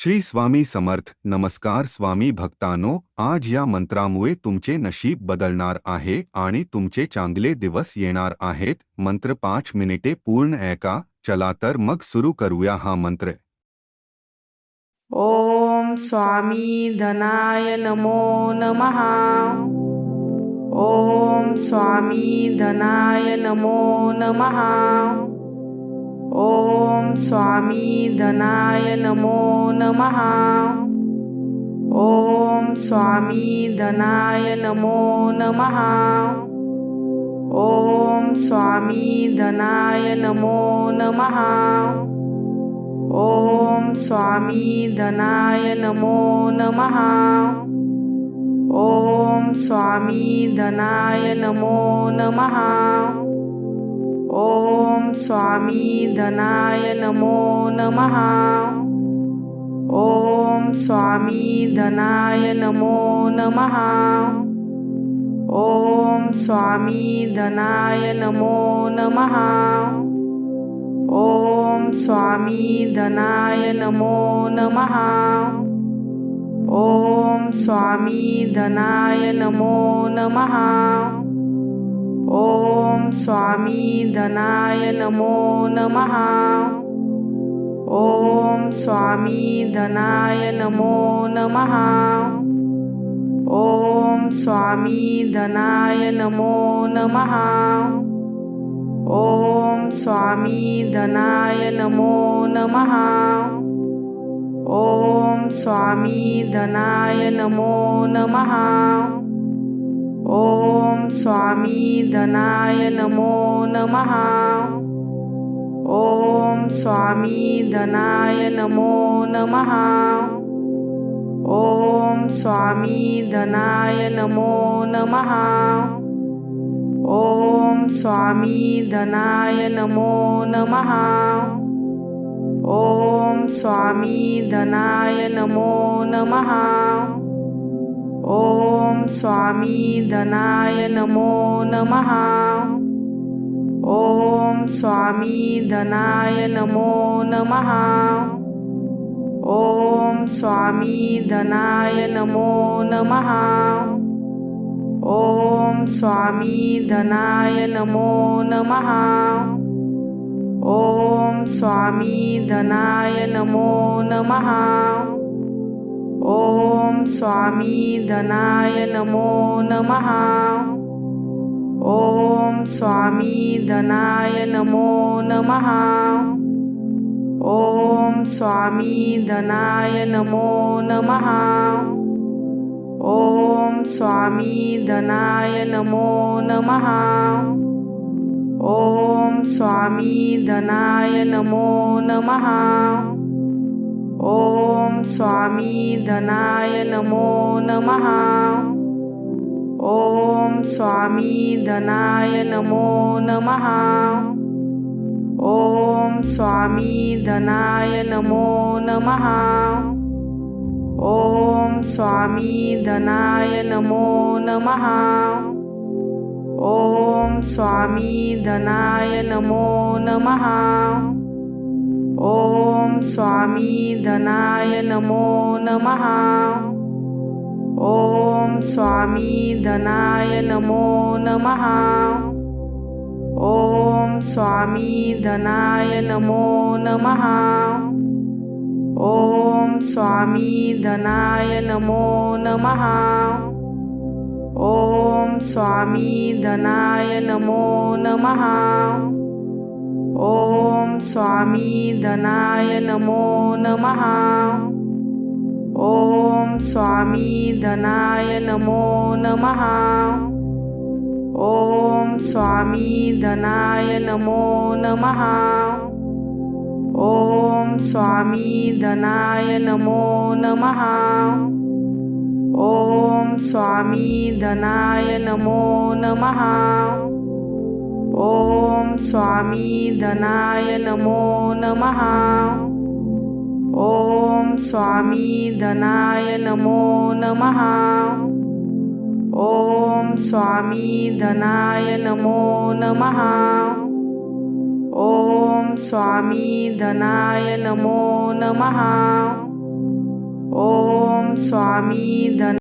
श्री स्वामी समर्थ, नमस्कार स्वामी भक्तांनो, आज या मंत्रामुळे तुमचे नशीब बदलणार आहे आणि तुमचे चांगले दिवस येणार आहेत. मंत्र पाच मिनिटे पूर्ण ऐका, चला तर मग सुरू करूया हा मंत्र. ओम स्वामी धनाय नमो नमः. ॐ स्वामी धनाय नमो नमः. ॐ स्वामी धनाय नमो नमः। ॐ स्वामी धनाय नमो नमः। ॐ स्वामी धनाय नमो नमः। ॐ स्वामी धनाय नमो नमः। ॐ स्वामी धनाय नमो नमः ॐ स्वामी धनाय नमो नमः। ॐ स्वामी धनाय नमो नमः। ॐ स्वामी धनाय नमो नमः। ॐ स्वामी धनाय नमो नमः। ॐ स्वामी धनाय नमो नमः ॐ स्वामी धनाय नमो नमः। ॐ स्वामी धनाय नमो नमः। ॐ स्वामी धनाय नमो नमः। ॐ स्वामी धनाय नमो नमः। ॐ स्वामी धनाय नमो नमः ॐ स्वामी धनाय नमो नमः। ॐ स्वामी धनाय नमो नमः। ॐ स्वामी धनाय नमो नमः। ॐ स्वामी धनाय नमो नमः। ॐ स्वामी धनाय नमो नमः ॐ स्वामी धनाय नमो नमः। ॐ स्वामी धनाय नमो नमः। ॐ स्वामी धनाय नमो नमः। ॐ स्वामी धनाय नमो नमः। ॐ स्वामी धनाय नमो नमः ॐ स्वामी धनाय नमो नमः। ॐ स्वामी धनाय नमो नमः। ॐ स्वामी नमो नमः। ॐ स्वामी नमो नमः। ॐ स्वामी धनाय नमो नमः ॐ स्वामी धनाय नमो नमः। ॐ स्वामी धनाय नमो नमः। ॐ स्वामी धनाय नमो नमः। ॐ स्वामी धनाय नमो नमः। ॐ स्वामी धनाय नमो नमः ॐ स्वामी धनाय नमो नमः। ॐ स्वामी धनाय नमो नमः। ॐ स्वामी धनाय नमो नमः। ॐ स्वामी धनाय नमो नमः। ॐ स्वामी धनाय नमो नमः ॐ स्वामी धनाय नमो नमः। ॐ स्वामी धनाय नमो नमः। ॐ स्वामी धनाय नमो नमः। ॐ स्वामी धनाय नमो नमः। ॐ स्वामी धनाय नमो नमः ॐ स्वामीय नमो नमः। ॐ स्वामी ॐ स्वामी नमो नमः। ॐ स्वामी नमो नमः। ॐ स्वामी